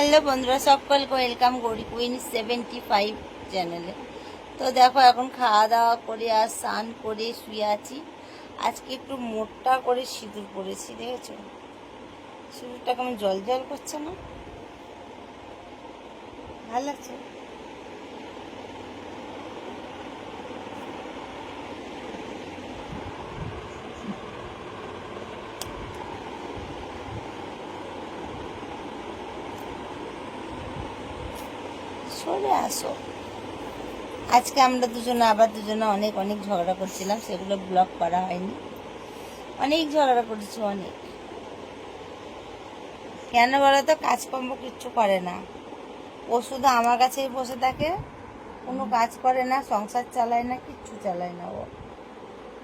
Hello বন্ধুরা, সকলকে welcome করি কুইন সেভেন্টি ফাইভ চ্যানেলে তো দেখো, এখন খাওয়া দাওয়া করে আর স্নান করে শুয়ে আছি। আজকে একটু মোটা করে সিঁদুর পরেছি, দেখেছ? সিঁদুরটা কেমন জল জল করছে না? ভালো লাগছে? সরে আসো। আজকে আমরা দুজনে আবার দুজনে অনেক অনেক ঝগড়া করছিলাম সেগুলো ব্লক করা হয়নি। অনেক ঝগড়া করেছি অনেক। কেন বলো তো কাজকর্ম কিচ্ছু করে না। ও শুধু আমার কাছেই বসে থাকে কোনো কাজ করে না সংসার চালায় না কিচ্ছু চালায় না ও।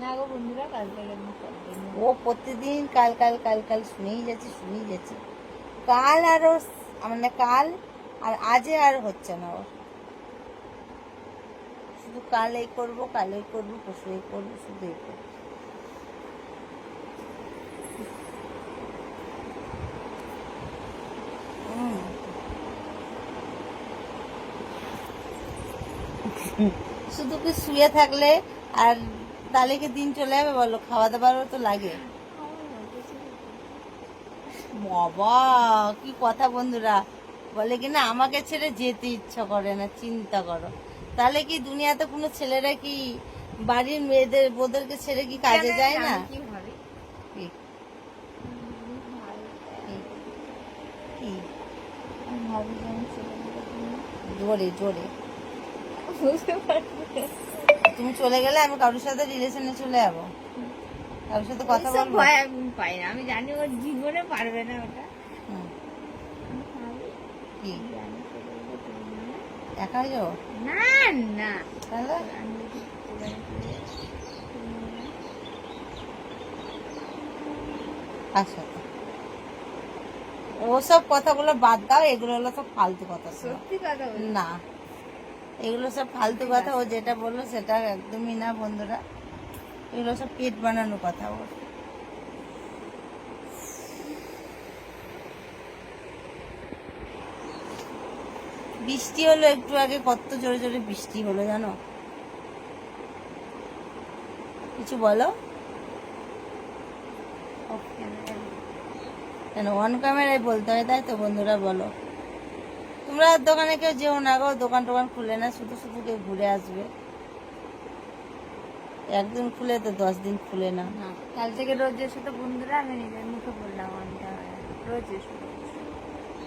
না গো বন্ধুরা। ও প্রতিদিন কাল কাল কাল কাল শুনেই যাচ্ছে শুনেই যাচ্ছে। কাল আরও মানে কাল আর আজে আর হচ্ছে না ওর শুধু কাল এই করব কাল এই করব পরশু এই করব শুধু এই করব শুধু কি শুয়ে থাকলে আর তাহলে কি দিন চলে যাবে বলো? খাওয়া দাওয়ারও তো লাগে। বাবা, কি কথা বন্ধুরা। বলে কি না আমাকে ছেড়ে যেতে ইচ্ছা করে না চিন্তা করো। তাহলে কি দুনিয়াতে কোনো ছেলেরা কি বাড়ির মেয়েদের বোদেরকে ছেড়ে কি কাজে যায় না? জোরে জোরে। তুমি চলে গেলে আমি কারোর সাথে রিলেশনে চলে যাব। কারোর সাথে কথা বলব। ভয় আমি পাই না। আমি জানি ওর জীবনে পারবে না ওটা। কি? যে আমি ছেলেগুলো তুমি নিয়ে- একা যাও না না। তাহলে? আচ্ছা। ওসব কথাগুলো বাদ দাও এগুলো হলো সব ফালতু কথা সত্যি কথা না। এগুলো সব ফালতু কথা ও যেটা বলল সেটা একদমই না বন্ধুরা। এগুলো সব পেট বানানো কথা ওর বৃষ্টি হলো একটু আগে, কত জোরে জোরে বৃষ্টি হলো জানো? কিছু বলো? কেন অন ক্যামেরায় বলতে হয়, তাই তো বন্ধুরা বলো। তোমরা দোকানে কেউ যেও না গো, দোকান টোকান খুলে না, শুধু শুধু কেউ ঘুরে আসবে। একদিন খুলে তো দশ দিন খুলে না। কাল থেকে রোজ এসে তো বন্ধুরা, আমি নিজের মুখে বললাম, আমি রোজ এসে,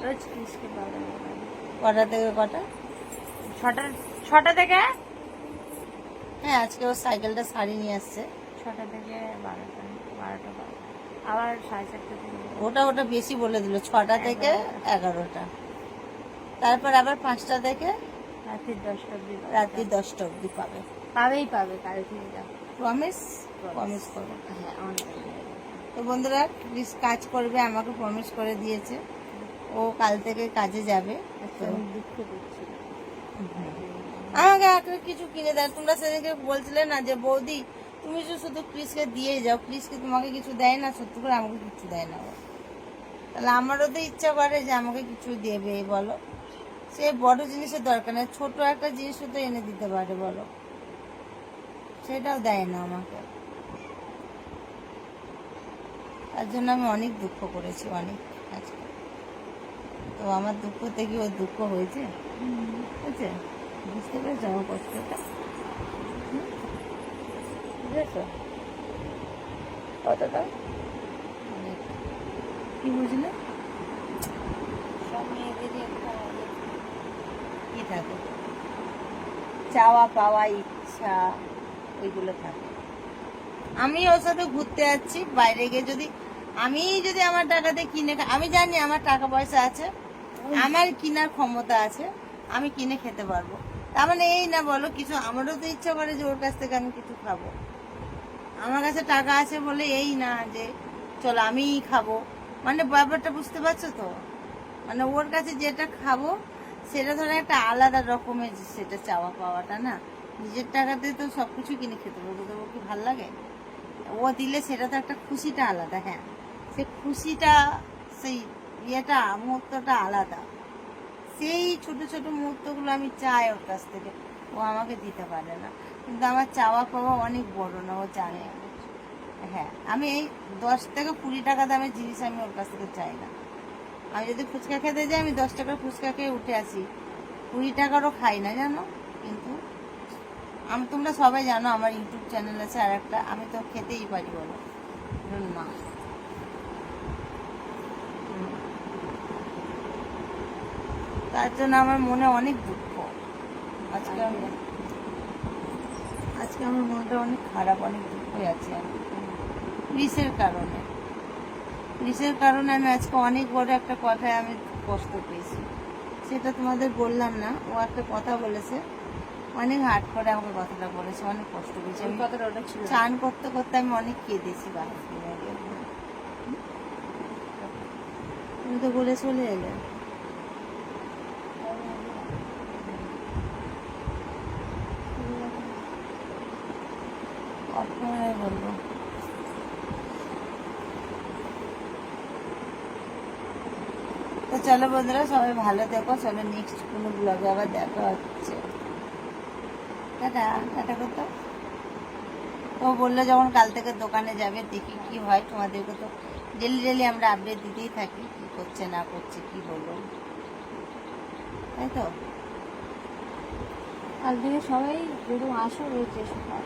রোজ কিসকে পাবো কটা থেকে কটা? ছটা ছটা থেকে? হ্যাঁ আজকে ও সাইকেলটা সারি নিয়ে আসছে। ছটা থেকে বারোটা বারোটা আবার সাড়ে চারটা থেকে ওটা ওটা বেশি বলে দিল ছটা থেকে এগারোটা। তারপর আবার পাঁচটা থেকে রাত্রি দশটা অব্দি। রাত্রি দশটা অবধি পাবে। পাবেই পাবে কাল থেকে যাও প্রমিস প্রমিস করো। হ্যাঁ তো বন্ধুরা প্লিজ কাজ করবে আমাকে প্রমিস করে দিয়েছে। ও কাল থেকে কাজে যাবে আমাকে একটা কিছু কিনে দেয় তোমরা সেদিনকে বলছিলে না যে বৌদি তুমি তো শুধু ক্রিসকে দিয়ে যাও ক্রিসকে তোমাকে কিছু দেয় না সত্যি করে আমাকে কিছু দেয় না। তাহলে আমারও তো ইচ্ছা করে যে আমাকে কিছু দেবে বলো। সে বড় জিনিসের দরকার নেই ছোট একটা জিনিসও তো এনে দিতে পারে বলো। সেটাও দেয় না আমাকে। তার জন্য আমি অনেক দুঃখ করেছি অনেক আজকে তো আমার দুঃখ থেকে ওর দুঃখ হয়েছে। হয়েছে বুঝতে পেরেছ আমার কষ্টটা? বুঝেছ? কতটা কি বুঝলে সব মেয়েদেরই একটা কি থাকে? চাওয়া পাওয়া ইচ্ছা ওইগুলো থাকে। আমি ওর সাথে ঘুরতে যাচ্ছি বাইরে গিয়ে যদি আমি যদি আমার টাকাতে কিনে আমি জানি আমার টাকা পয়সা আছে। আমার কেনার ক্ষমতা আছে, আমি কিনে খেতে পারব। তার মানে এই না বলো, কিছু আমারও তো ইচ্ছা করে যে ওর কাছ থেকে আমি কিছু খাব। আমার কাছে টাকা আছে বলে এই না যে, চলো আমিই খাব। মানে ব্যাপারটা বুঝতে পারছ তো? মানে ওর কাছে যেটা খাব, সেটা ধরো একটা আলাদা রকমের সেটা চাওয়া পাওয়াটা না? নিজের টাকাতে তো সব কিছু কিনে খেতে পারব, তো কি ভালো লাগে? ও দিলে সেটা তো একটা খুশিটা আলাদা হ্যাঁ। সে খুশিটা সেই ইয়েটা, মুহূর্তটা আলাদা। সেই ছোট ছোট মুহূর্তগুলো আমি চাই ওর কাছ থেকে। ও আমাকে দিতে পারে না। কিন্তু আমার চাওয়া পাওয়া অনেক বড় না, ও জানে। হ্যাঁ আমি এই দশ থেকে কুড়ি টাকা দামের জিনিস আমি ওর কাছ থেকে চাই না। আমি যদি ফুচকা খেতে যাই, আমি দশ টাকার ফুচকা খেয়ে উঠে আসি। কুড়ি টাকারও খাই না, জানো? কিন্তু আমি, তোমরা সবাই জানো আমার ইউটিউব চ্যানেল আছে আর একটা আমি তো খেতেই পারি বলো। না তার জন্য আমার মনে অনেক দুঃখ। আজকে আমি আজকে আমার মনটা অনেক খারাপ অনেক দুঃখ আছে আমি। পুলিশের কারণে। পুলিশের কারণে আমি আজকে অনেক বড় একটা কথায় আমি কষ্ট পেয়েছি। সেটা তোমাদের বললাম না ও একটা কথা বলেছে। অনেক হার্ট করে আমাকে কথাটা বলেছে অনেক কষ্ট পেয়েছি। আমি কথাটা ওটা ছিল। চান করতে করতে আমি অনেক কেঁদেছি বাড়ি তুমি তো বলে চলে এলে। বলব তো চলো বন্ধুরা, সবাই ভালো দেখো চলো নেক্সট কোনো ব্লগে আবার দেখা হচ্ছে। টাটা টাটা করতো। তো বলল যখন কাল থেকে দোকানে যাবে, দেখি কি হয়। তোমাদেরকে তো ডেলি ডেলি আমরা আপডেট দিতেই থাকি, কি করছে, না করছে, কি হলো তাই তো? কাল থেকে সবাই যেরকম আসো রয়েছে সবাই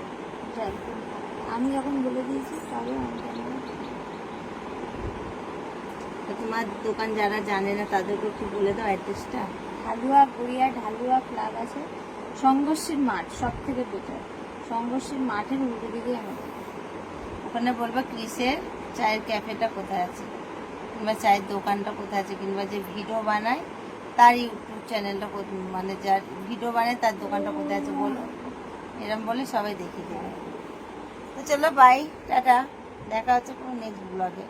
যাই আমি যখন বলে দিয়েছি তবে তোমার দোকান যারা জানে না তাদেরকে একটু বলে দাও অ্যাড্রেসটা। ঢালুয়া গড়িয়া ঢালুয়া ক্লাব আছে। সংঘর্ষের মাঠ সব থেকে বেটার সংঘর্ষের মাঠের উল্টো দিকে আমার ওখানে বলবে ক্রিসের চায়ের ক্যাফেটা কোথায় আছে? কিংবা চায়ের দোকানটা কোথায় আছে? কিংবা যে ভিডিও বানায় তার ইউটিউব চ্যানেলটা মানে যার ভিডিও বানায় তার দোকানটা কোথায় আছে বলো। এরম বলে সবাই দেখিয়ে দেবে। তো চলো বাই টাটা। দেখা হচ্ছে কোনো নেক্সট ব্লগে